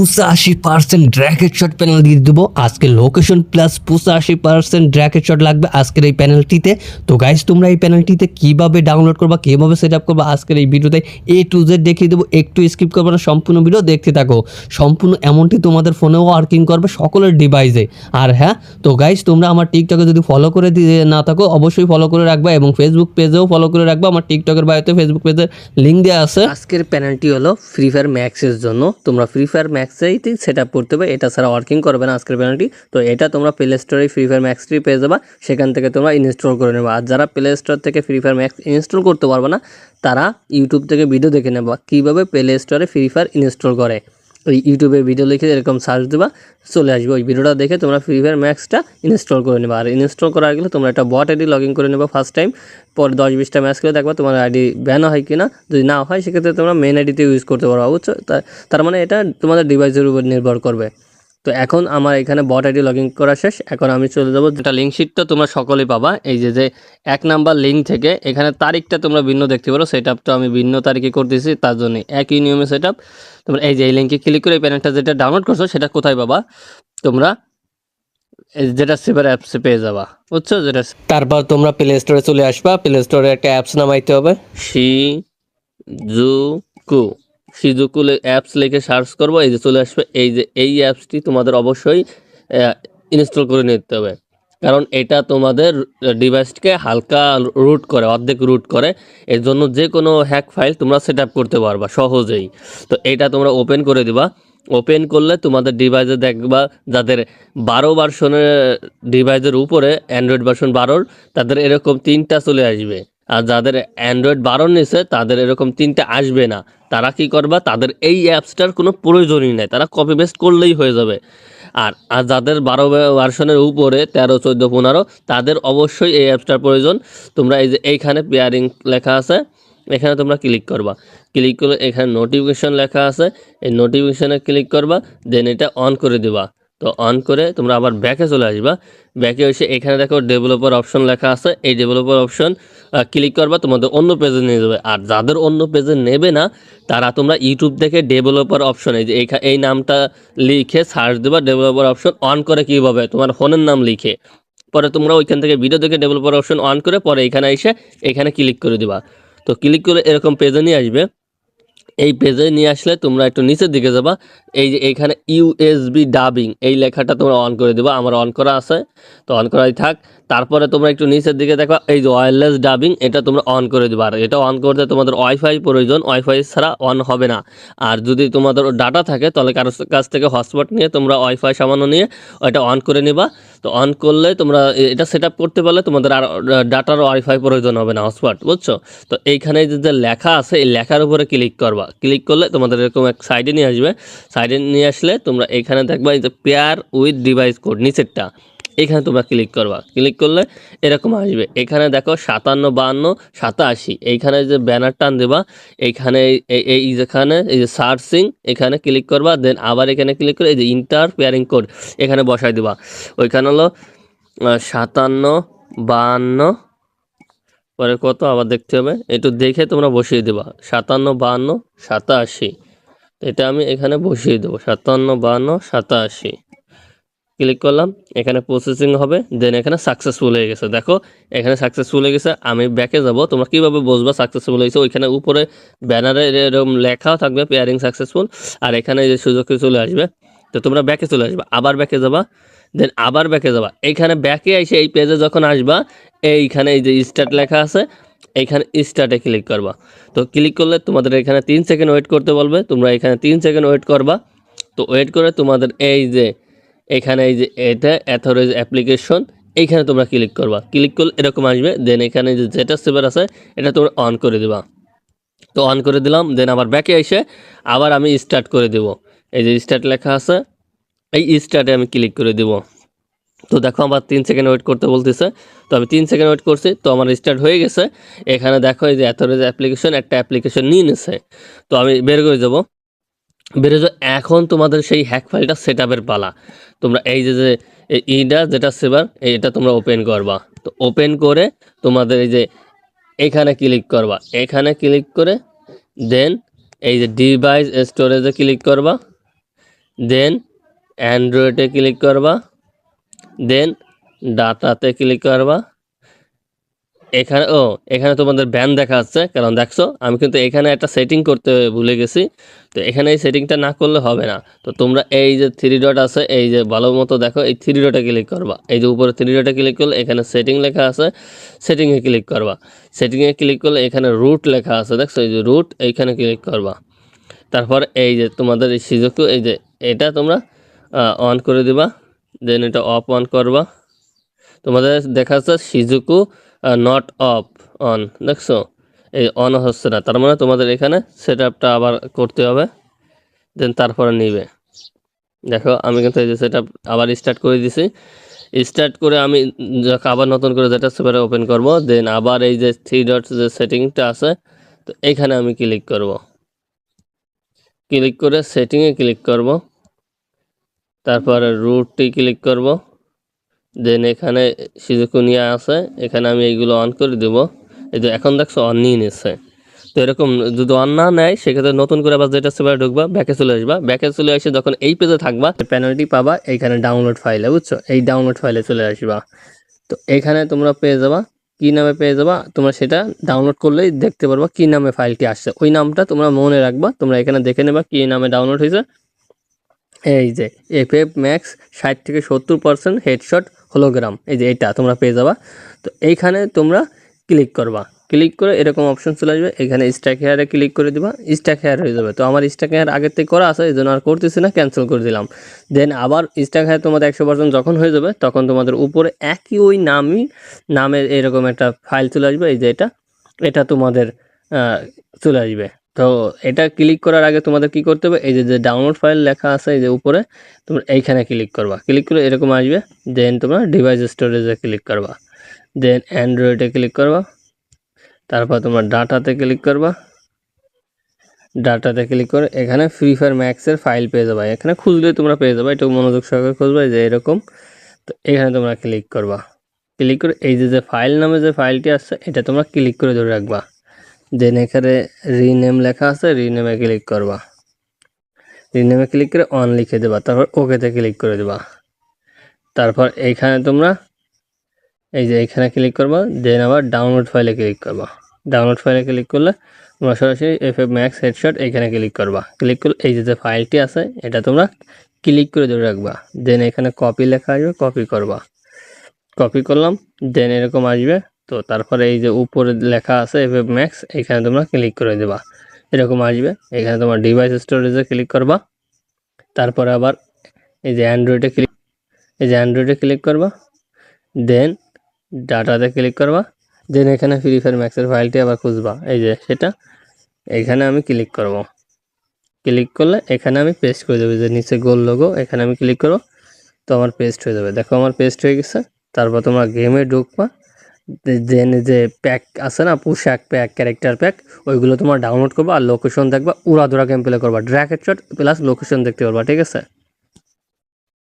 পঁচাশি পার্সেন্ট ড্র্যাকেট shot panel দিয়ে দেবো। আজকে লোকেশন প্লাস পঁচাশি পার্সেন্ট ড্র্যাকেট শট লাগবে আজকের এই প্যানেলটিতে তো গাইস তোমরা এই প্যানেলটিতে কীভাবে ডাউনলোড করবা, কীভাবে সেট আপ করবা আজকের এই ভিডিওতে এ টু জেড দেখিয়ে দেবো। একটু স্কিপ করবে না, সম্পূর্ণ ভিডিও দেখতে থাকো। সম্পূর্ণ এমনটি তোমাদের ফোনেও ওয়ার্কিং করবে সকলের ডিভাইসে আর হ্যাঁ তো গাইস তোমরা আমার টিকটকে যদি ফলো করে দিয়ে না থাকো, অবশ্যই ফলো করে রাখবা এবং ফেসবুক পেজেও ফলো করে রাখবা। আমার টিকটকের বায়োতে ফেসবুক পেজের লিঙ্ক দেওয়া আছে। আজকের প্যানেলটি হলো ফ্রি ফায়ার ম্যাক্সের জন্য। তোমরা ফ্রি ফায়ার ম্যাক্সেই সেট আপ করতে হবে। এটা ছাড়া ওয়ার্কিং করবে না আজকের প্যানেলটি তো এটা তোমরা প্লে স্টোরে ফ্রি ফায়ার ম্যাক্সটি পেয়ে যাবা। সেখান থেকে তোমরা ইনস্টল করে নেবা। আর যারা প্লে স্টোর থেকে ফ্রি ফায়ার ম্যাক্স ইনস্টল করতে পারবে না, তারা ইউটিউব থেকে ভিডিও দেখে নেবা। কীভাবে প্লে স্টোরে ফ্রি ফায়ার ইনস্টল করে? ওই ইউটিউবে ভিডিও লিখে এরকম সার্চ দেবা, চলে আসবে। ওই ভিডিওটা দেখে তোমরা ফ্রি ফায়ার ম্যাক্সটা ইনস্টল করে নেবা। আর ইনস্টল করা গেলে তোমরা একটা বট আইডি লগ ইন করে নেবা ফার্স্ট টাইম পরে দশ বিশটা ম্যাচ করে দেখবা তোমার আইডি ব্যান হয় কি না যদি না হয়, সেক্ষেত্রে তোমরা মেন আইডিতে ইউজ করতে পারো বুঝছ? তার মানে এটা তোমাদের ডিভাইসের উপর নির্ভর করবে। তো এখন আমার এখানে বট আইডি লগ করা শেষ। এখন আমি চলে যাব যেটা লিঙ্ক শিটটা তোমরা সকলেই পাবা। এই যে যে এক নাম্বার লিঙ্ক থেকে এখানে তারিখটা তোমরা ভিন্ন দেখতে পারো। সেট আপটা আমি ভিন্ন তারিখে করতেছি তার জন্য একই নিয়মে সেট আপ তোমরা এই যে এই লিঙ্কে ক্লিক করে এই প্যানেলটা যেটা ডাউনলোড করছ সেটা কোথায় পাবা? তোমরা যেটা সেভার অ্যাপসে পেয়ে যাবা। বুঝছ? যেটা তারপর তোমরা প্লে স্টোরে চলে আসবা। প্লে স্টোরে একটা অ্যাপস নামাইতে হবে। সি জুকু সিজুকু অ্যাপস লিখে সার্চ করব, এই যে চলে আসবে, এই যে, এই অ্যাপসটি তোমাদের অবশ্যই ইনস্টল করে নিতে হবে। কারণ এটা তোমাদের ডিভাইসকে হালকা রুট করে, অর্ধেক রুট করে, এর জন্য যে কোনো হ্যাক ফাইল তোমরা সেট করতে পারবা সহজেই। তো এটা তোমরা ওপেন করে দিবা। ওপেন করলে তোমাদের ডিভাইসে দেখবা, যাদের বারো ভার্সনের ডিভাইসের উপরে অ্যান্ড্রয়েড ভার্সন বারোর, তাদের এরকম তিনটা চলে আসবে। আর যাদের অ্যান্ড্রয়েড বারোর নিচে তাদের এরকম তিনটা আসবে না। তারা কি করবা? তাদের এই অ্যাপসটার কোনো প্রয়োজনই নেই। তারা কপি পেস্ট করলেই হয়ে যাবে। আর আর যাদের বারো ভার্সনের উপরে, তেরো, চোদ্দ, পনেরো, তাদের অবশ্যই এই অ্যাপসটার প্রয়োজন। তোমরা এই যে এইখানে পেয়ারিং লেখা আছে, এখানে তোমরা ক্লিক করবা। ক্লিক করলে এখানে নোটিফিকেশন লেখা আছে। এই নোটিফিকেশানে ক্লিক করবা দেন এটা অন করে দিবা। তো অন করে তোমরা আবার ব্যাকে চলে আসবা। ব্যাকে এসে এখানে দেখো ডেভেলপার অপশন লেখা আছে। এই ডেভেলপার অপশন ক্লিক করবা, তোমাদের অন্য পেজে নিয়ে যাবে। আর যাদের অন্য পেজে নেবে না, তারা তোমরা ইউটিউব থেকে ডেভেলপার অপশন এই যে এই নামটা লিখে সার্চ দেবা ডেভেলপার অপশন অন করে কীভাবে, তোমার ফোনের নাম লিখে। পরে তোমরা ওইখান থেকে ভিডিও দেখে ডেভেলপার অপশন অন করে পরে এখানে এসে এখানে ক্লিক করে দিবা। তো ক্লিক করে এরকম পেজে নিয়ে আসবে। এই পেজে নিয়ে আসলে তোমরা একটু নিচের দিকে যাবা। এই যে এইখানে ইউএসবি ডাবিং এই লেখাটা তোমরা অন করে দেবা। আমার অন করা আছে, তো অন করাই থাক। তারপরে তোমরা একটু নিচের দিকে দেখবা, এই যে ওয়্যারলেস ডাবিং এটা তোমরা অন করে দেবা। আর এটা অন করতে তোমাদের ওয়াইফাই প্রয়োজন। ওয়াইফাই ছাড়া অন হবে না। আর যদি তোমাদের ডাটা থাকে, তাহলে কারোর কাছ থেকে হটস্পট নিয়ে তোমরা ওয়াইফাই সামান্য নিয়ে ওইটা অন করে নিবা। তো অন করলে তোমরা এটা সেট করতে পারলে তোমাদের আর ডাটার ওয়াইফাই প্রয়োজন হবে না হটস্পট বুঝছ? তো এইখানে যে লেখা আছে, এই লেখার উপরে ক্লিক করবা। ক্লিক করলে তোমাদের এরকম এক সাইডে নিয়ে আসবে। সাইডে নিয়ে আসলে তোমরা এখানে দেখবা এই যে পেয়ার উইথ ডিভাইস কোড নিচেরটা। এখানে তোমরা ক্লিক করবা। ক্লিক করলে এরকম আসবে। এখানে দেখো সাতান্ন, বাহান্ন, সাতাশি। এইখানে যে ব্যানার টান দেবা, এইখানে এই- এই যেখানে এই যে সার্চিং এখানে ক্লিক করবা। দেন আবার এখানে ক্লিক করে এই যে ইন্টার পেয়ারিং কোড এখানে বসাই দিবা। ওইখানে হলো সাতান্ন, বাহান্ন পরে কত আবার দেখতে হবে। একটু দেখে তোমরা বসিয়ে দেবা। সাতান্ন, বাহান্ন, সাতাশি। এটা আমি এখানে বসিয়ে দেবো। সাতান্ন, বাহান্ন, সাতাশি। ক্লিক করলাম। এখানে প্রসেসিং হবে। দেন এখানে সাকসেসফুল হয়ে গেছে। দেখো, এখানে সাকসেসফুল হয়ে গেছে। আমি ব্যাকে যাব। তোমরা কীভাবে বসবা সাকসেসফুল হয়েছে? ওইখানে উপরে ব্যানারে এরকম লেখাও থাকবে পেয়ারিং সাকসেসফুল আর এখানে যে সুযোগ চলে আসবে। তো তোমরা ব্যাকে চলে আসবে। আবার ব্যাকে যাবা। দেন আবার ব্যাকে যাবা। এইখানে ব্যাকে এসে এই পেজে যখন আসবা, এইখানে এই যে স্টার্ট লেখা আছে, এইখানে স্টার্টে ক্লিক করবা। তো ক্লিক করলে তোমাদের এখানে তিন সেকেন্ড ওয়েট করতে বলবে, তোমরা এখানে তিন সেকেন্ড ওয়েট করবা। তো ওয়েট করে তোমাদের এই যে, এখানে এই যে এটা অ্যাথরাইজ অ্যাপ্লিকেশন এইখানে তোমরা ক্লিক করবা। ক্লিক করলে এরকম আসবে দেন এখানে যে যেটা সেভার আছে, এটা তোমরা অন করে দিবা। তো অন করে দিলাম দেন আবার ব্যাকে এসে আবার আমি স্টার্ট করে দেব। এই যে স্টার্ট লেখা আছে এই স্টার্টে আমি ক্লিক করে দেব। তো দেখো আমার তিন সেকেন্ড ওয়েট করতে বলতেছে। তো আমি তিন সেকেন্ড ওয়েট করছি, তো আমার স্টার্ট হয়ে গেছে। এখানে দেখো এই যে অ্যাথরাইজ অ্যাপ্লিকেশন একটা অ্যাপ্লিকেশন নিয়ে নিছে। তো আমি বের করে যাব বের হয়ে। এখন তোমাদের সেই হ্যাক ফাইলটা সেট আপের পালা। তোমরা এই যে যে যেটা সেভার এটা তোমরা ওপেন করবা। তো ওপেন করে তোমাদের এই যে, এখানে ক্লিক করবা। এখানে ক্লিক করে দেন এই যে ডিভাইস স্টোরেজে ক্লিক করবা। দেন অ্যান্ড্রয়েডে ক্লিক করবা, দেন ডাটাতে ক্লিক করবা। এখানে, ও, এখানে তোমাদের ব্যান দেখা যাচ্ছে, কারণ দেখছ, আমি কিন্তু এখানে একটা সেটিং করতে ভুলে গেছি। তো এখানে এই সেটিংটা না করলে হবে না। তো তোমরা এই যে থ্রি ডট আছে, এই যে ভালো মতো দেখো, এই থ্রি ডটে ক্লিক করবা। এই যে উপরে থ্রি ডটে ক্লিক করলে এখানে সেটিং লেখা আছে, সেটিংয়ে ক্লিক করবা। সেটিংয়ে ক্লিক করলে এখানে রুট লেখা আছে, দেখছ, এই যে রুট, এইখানে ক্লিক করবা। তারপর এই যে তোমাদের এই সিজকু এই যে এটা তোমরা অন করে দিবা দেন এটা অফ অন করবা। তোমাদের দেখা যাচ্ছে সিজুকু নট অফ অন দেখছ? এই অন হচ্ছে না, তার মানে তোমাদের এখানে সেট আপটা আবার করতে হবে দেন তারপরে নিবে। দেখো, আমি কিন্তু এই যে সেট আবার স্টার্ট করে দিছি। স্টার্ট করে আমি আবার নতুন করে যেটা সেপারে ওপেন করব দেন আবার এই যে থ্রি ডট যে সেটিংটা আছে, তো এখানে আমি ক্লিক করব। ক্লিক করে সেটিংয়ে ক্লিক করব। তারপরে রুটটি ক্লিক করব। দেন এখানে সিজুকুনিয়া আছে, এখানে আমি এইগুলো অন করে দেব। এই যে এখন দেখছ অন নিয়ে নিচ্ছে। তো এরকম যদি অন না নেয়, সেক্ষেত্রে নতুন করে আবার যেটা সেবার ঢুকবা ব্যাকে চলে আসবা। ব্যাকে চলে এসে যখন এই পেজে থাকবা প্যানেলটি পাবা, এইখানে ডাউনলোড ফাইলে বুঝছ? এই ডাউনলোড ফাইলে চলে আসবা। তো এখানে তোমরা পেয়ে যাবা, কি নামে পেয়ে যাবা, তোমরা সেটা ডাউনলোড করলেই দেখতে পারবা কি নামে ফাইলটি আসছে। ওই নামটা তোমরা মনে রাখবা, তোমরা এখানে দেখে নেবা কি নামে ডাউনলোড হয়েছে। এই যে এফ এফ ম্যাক্স ষাট থেকে সত্তর পার্সেন্ট হেডশট হোলোগ্রাম এই যে এটা তোমরা পেয়ে যাবা। তো এইখানে তোমরা ক্লিক করবা। ক্লিক করে এরকম অপশন চলে আসবে। এখানে স্ট্যাক হেয়ারে ক্লিক করে দিবা। স্ট্যাক হেয়ার হয়ে যাবে। তো আমার স্ট্যাক হেয়ার আগের থেকে করা আছে এই জন্য আর করতেছি না ক্যান্সেল করে দিলাম। দেন আবার স্ট্যাক হেয়ার তোমাদের একশো পার্সেন্ট যখন হয়ে যাবে, তখন তোমাদের উপরে একই ওই নামই, নামের এরকম একটা ফাইল চলে আসবে। এই যে এটা এটা তোমাদের চলে আসবে। তো এটা ক্লিক করার আগে তোমাদের কি করতে হবে? এই যে ডাউনলোড ফাইল লেখা আছে, এই যে উপরে, তোমরা এইখানে ক্লিক করবা। ক্লিক করে এরকম আসবে দেন তোমরা ডিভাইস স্টোরেজে ক্লিক করবা। দেন অ্যান্ড্রয়েডে ক্লিক করবা। তারপর তোমরা ডাটাতে ক্লিক করবা। ডাটাতে ক্লিক করে এখানে ফ্রি ফায়ার ম্যাক্সের ফাইল পেয়ে যাবে। এখানে খুঁজলে তোমরা পেয়ে যাবে। একটু মনোযোগ সহকারে খুঁজবে যে এরকম। তো এখানে তোমরা ক্লিক করবা। ক্লিক করে এই যে যে ফাইল নামে যে ফাইলটি আসছে, এটা তোমরা ক্লিক করে ধরে রাখবা। দেন এখানে রিনেম লেখা আছে রিনেমে ক্লিক করবা। রিনেমে ক্লিক করে অন লিখে দেবা, তারপর ওকেতে ক্লিক করে দেবা। তারপর এইখানে তোমরা এই যে এখানে ক্লিক করবা দেন আবার ডাউনলোড ফাইলে ক্লিক করবা। ডাউনলোড ফাইলে ক্লিক করলে তোমরা সরাসরি এফ এফ ম্যাক্স হেডশট এখানে ক্লিক করবা। ক্লিক করলে এই যে ফাইলটি আছে, এটা তোমরা ক্লিক করে ধরে রাখবা। দেন এখানে কপি লেখা আসবে কপি করবা। কপি করলাম দেন এরকম আসবে। তো তারপরে এই যে উপরে লেখা আছে এফ এফ ম্যাক্স এখানে তোমরা ক্লিক করে দেবা। এরকম আসবে। এখানে তোমার ডিভাইস স্টোরেজে ক্লিক করবা। তারপরে আবার এই যে অ্যান্ড্রয়েডে ক্লিক এই যে অ্যান্ড্রয়েডে ক্লিক করবা। দেন ডাটাতে ক্লিক করবা। দেন এখানে ফ্রি ফায়ার ম্যাক্সের ফাইলটি আবার খুঁজবা। এই যে সেটা, এখানে আমি ক্লিক করব। ক্লিক করলে এখানে আমি পেস্ট করে দেবো। যে নিচে গোল লোগো এখানে আমি ক্লিক করব। তো আমার পেস্ট হয়ে যাবে। দেখো আমার পেস্ট হয়ে গেছে। তারপর তোমরা গেমে ঢুকবা। দেন যে প্যাক আছে না, পোশাক প্যাক ক্যারেক্টার প্যাক ওইগুলো তোমার ডাউনলোড করবা আর লোকেশন দেখবা উড়াধুরা গেম প্লে করবা ড্র্যাক হেডশট প্লাস লোকেশন দেখতে পারবা, ঠিক আছে?